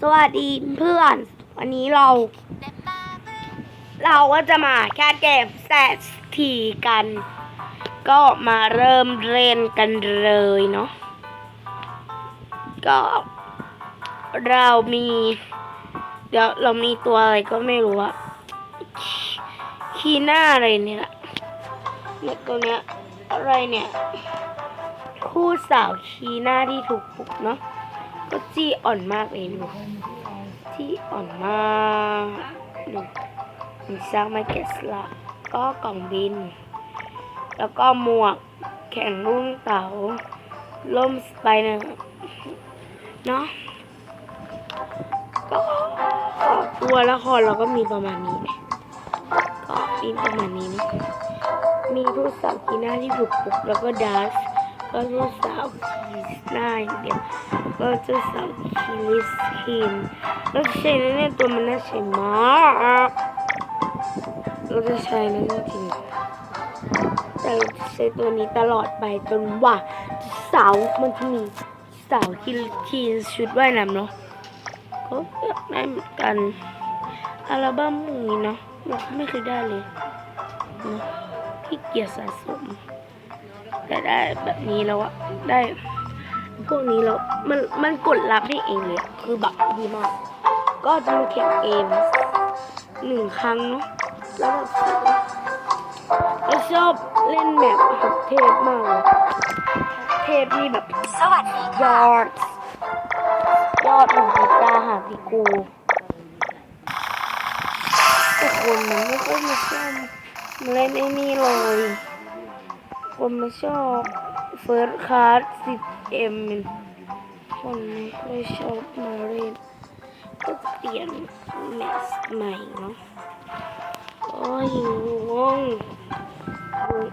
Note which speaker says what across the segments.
Speaker 1: สวัสดีเพื่อน วันนี้เรา เราก็จะมาแค่เกมแซดทีกัน ก็มาเริ่มเล่นกันเลยเนาะก็ เรามี เดี๋ยวเรามีตัวอะไรก็ไม่รู้อะคีหน้าอะไรเนี่ยแหละเนี่ยตัวเนี้ยอะไรเนี่ย คู่สาวคีหน้าที่ถูกปลุกเนาะ ก็จี้อ่อนมากเลยดูที่อ่อนมากดูมีสร้างมาเกสละก็กล่องบิน แล้วก็หมวกแข่งรุ่นเต๋าล่มสไปเนอร์เนาะก็ตัวละครเราก็มีประมาณนี้นะก็มีประมาณนี้นะมีทูตสาวกีน่าที่ถูกปลุกแล้วก็ดัสก็ทูตสาวคีน่าอย่างเดียว ก็ทูตสาวคีลิสคินแล้วใช่นนี่ยตัวมันน่าใช้มากเราจะใช้นะจริงๆแต่เราจะใช้ตัวนี้ตลอดไปจนว่าเสาวมันจะมีเสาวคีคีชุดว่ายน้ำเนาะก็อยากได้เหมือนกันอัลบั้มนี้เนาะเราไม่เคยได้เลยเนาะขี้เกียจสะสมแต่ได้แบบนี้แล้วอะได้ พวกนี้แล้วมันมันกดรับได้เองเลยอะคือแบบดีมาก ก็จะมาแข่งเกมหนึ่งครั้งเนาะแล้วแบบเราชอบเล่นแบบเทพมากเลยเทพนี่แบบ
Speaker 2: สวัสดี
Speaker 1: ยอด ยอดของพิจาหาพิกูแต่คนมันไม่ค่อยมาชอบมาเล่นไอ้นี่เลย คนมาชอบเฟิร์สคลาสสิบเอ็มคนไม่ค่อยชอบมาเล่นก็เปลี่ยนแมสใหม่เนาะโอ้ยงง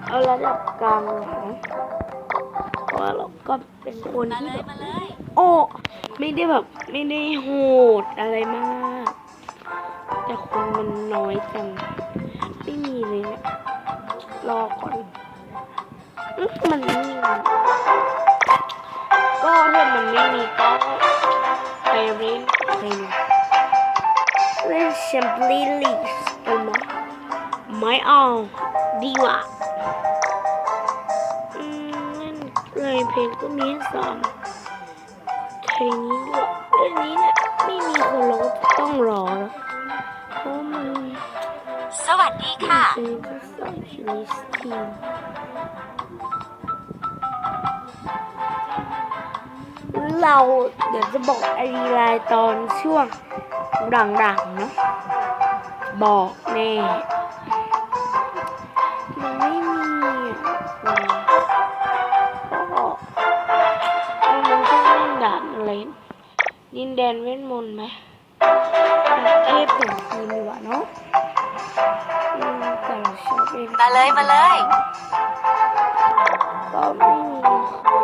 Speaker 1: เอาระดับกลางเลยนะเพราะว่าเราก็เป็นคน
Speaker 2: มา
Speaker 1: ที่
Speaker 2: เล
Speaker 1: แบ
Speaker 2: ย
Speaker 1: บ
Speaker 2: มาเลย
Speaker 1: โอ้ไม่ได้แบบไม่ได้โหดอะไรมาก แต่คนมันน้อยจังไม่มีเลยเนี่ยรอก่อนอื้อ มันไม่มีก็ถ้ามันไม่มีก็ไปเล่นเล่นเล่นแชมเปี้ยนลีกกันไหมไม่เอาดีกว่าอืมเล่นเลยเพลงก็มีให้สามเพลงนี้ด้วยเรื่องนี้เนี่ยไม่มีคนร้องต้องรอแล้วเพราะมัน
Speaker 2: สวัสดีค่ะ
Speaker 1: เป็นภาษาชิลิสทีม เราเดี๋ยวจะบอกไอดีไลน์ตอนช่วงดังๆเนาะบอกแน่มันไม่มีอะก็มันต้องเล่นด่านอะไรดินแดนเวทมนต์ไหมเทพถึงคืนดีกว่าเนาะอืมแต่เราชอบเล่น
Speaker 2: มาเลย มาเลย
Speaker 1: ก็ไม่มี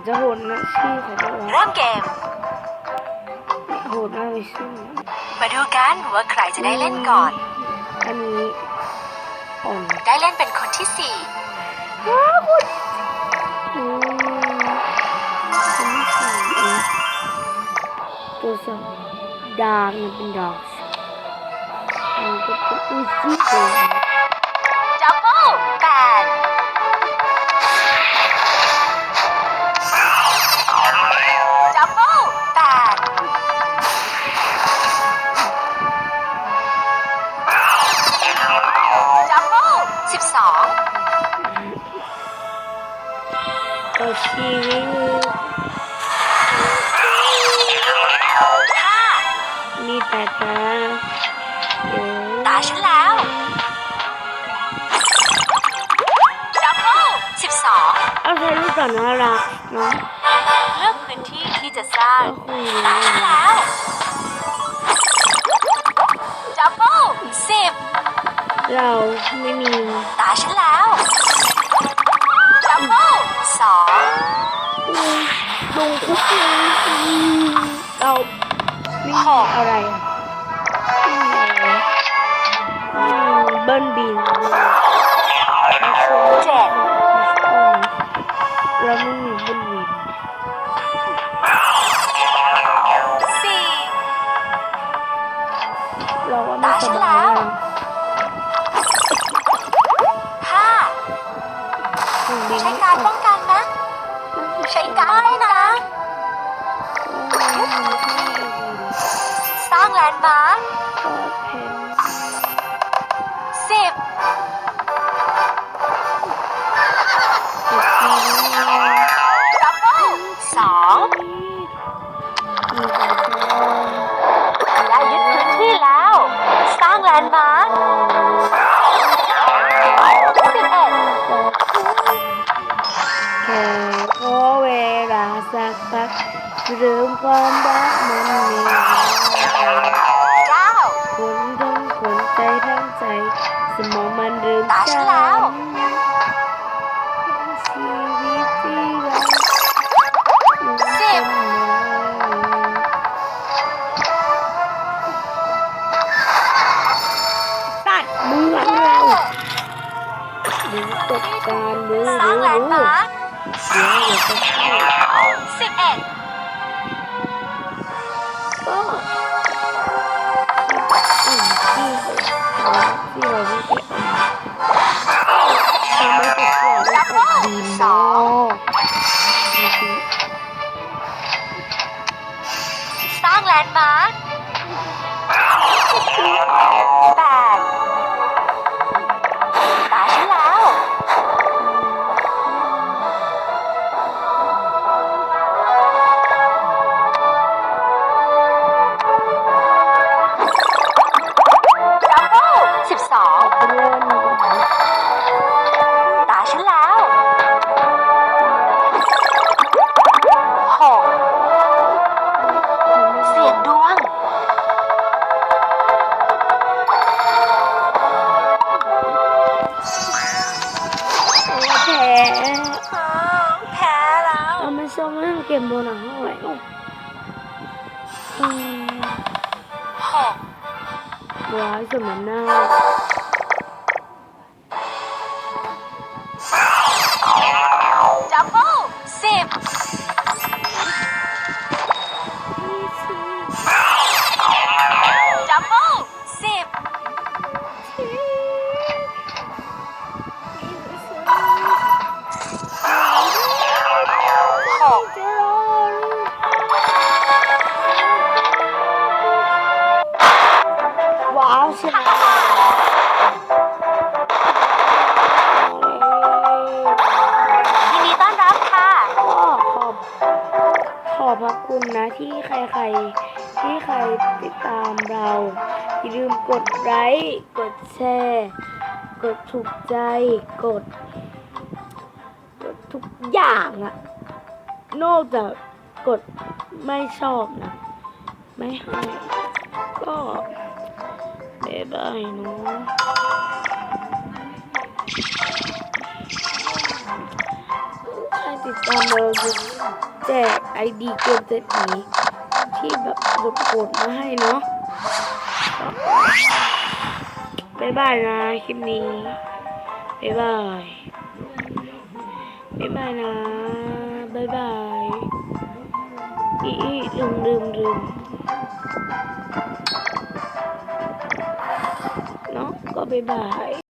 Speaker 1: อนจะโหดนะชื่อเขาบอกว่า
Speaker 2: เริ่มเกม
Speaker 1: โหดมากเลยชื่อ
Speaker 2: มาดูกันว่าใครจะได้เล่นก่อน
Speaker 1: อันนี้อ่อน
Speaker 2: ได้เล่นเป็นคนที่สี่
Speaker 1: ว้าวคุณอืมคนที่สี่เองตัวสองดาร์กเนี่ยเป็นดาร์กอันนี้ก็เป็นอูซี่ตัว
Speaker 2: ดับเบิลแปดดั 12
Speaker 1: ต่อชีวิตมีแต่ตาเย
Speaker 2: ตาอฉันแล้วดับเบิล12
Speaker 1: เอาใช้รูปต่อน่ารักเนาะ
Speaker 2: เลือกพื้นที่ที่จะสร้างตาฉันแล้ว เรา
Speaker 1: ไม่มี
Speaker 2: ตาฉันแล้วดับเบิลสอง
Speaker 1: ลงคุกเลยเราไม่มีอะไรอะไม่มีอะไรอืมเบิ้ลบิน
Speaker 2: เจ็
Speaker 1: เและ
Speaker 2: ยึดพื้นที่แล้ว สร้างแลนด์มาร์คสิบเอ็ด
Speaker 1: แค่ขอเวลาสักพักเริ่มความ
Speaker 2: บ้า
Speaker 1: การดู
Speaker 2: สร้างแลนด์มาร์ค
Speaker 1: เดี๋ยวเดี๋ยวจะเข้า
Speaker 2: สิบเอ็ด
Speaker 1: ก็อืมที่เขาที่เราไม่เก็บ
Speaker 2: แพ้แล้ว
Speaker 1: เราไม่ชอบเล่นเกมโบนัสเท่าไหร่หรอกอืม
Speaker 2: หก
Speaker 1: ร้ายสมันหน้า ที่ใครๆ ที่ใครติดตามเรา อย่าลืมกดไลค์กดแชร์ กดถูกใจกด กดทุกอย่างอะนอกจากกดไม่ชอบนะ ไม่ให้ก็บ๊ายบายเนาะใครติดตามเรา จกไอดีเกมเศรษฐีที่แบบโกดๆมาให้เนาะบ๊ายบายนะคลิปนี้บ๊ายบายบ๊ายบายนะบ๊ายบายอีอีลืมลืมลืมเนาะก็บ๊ายบาย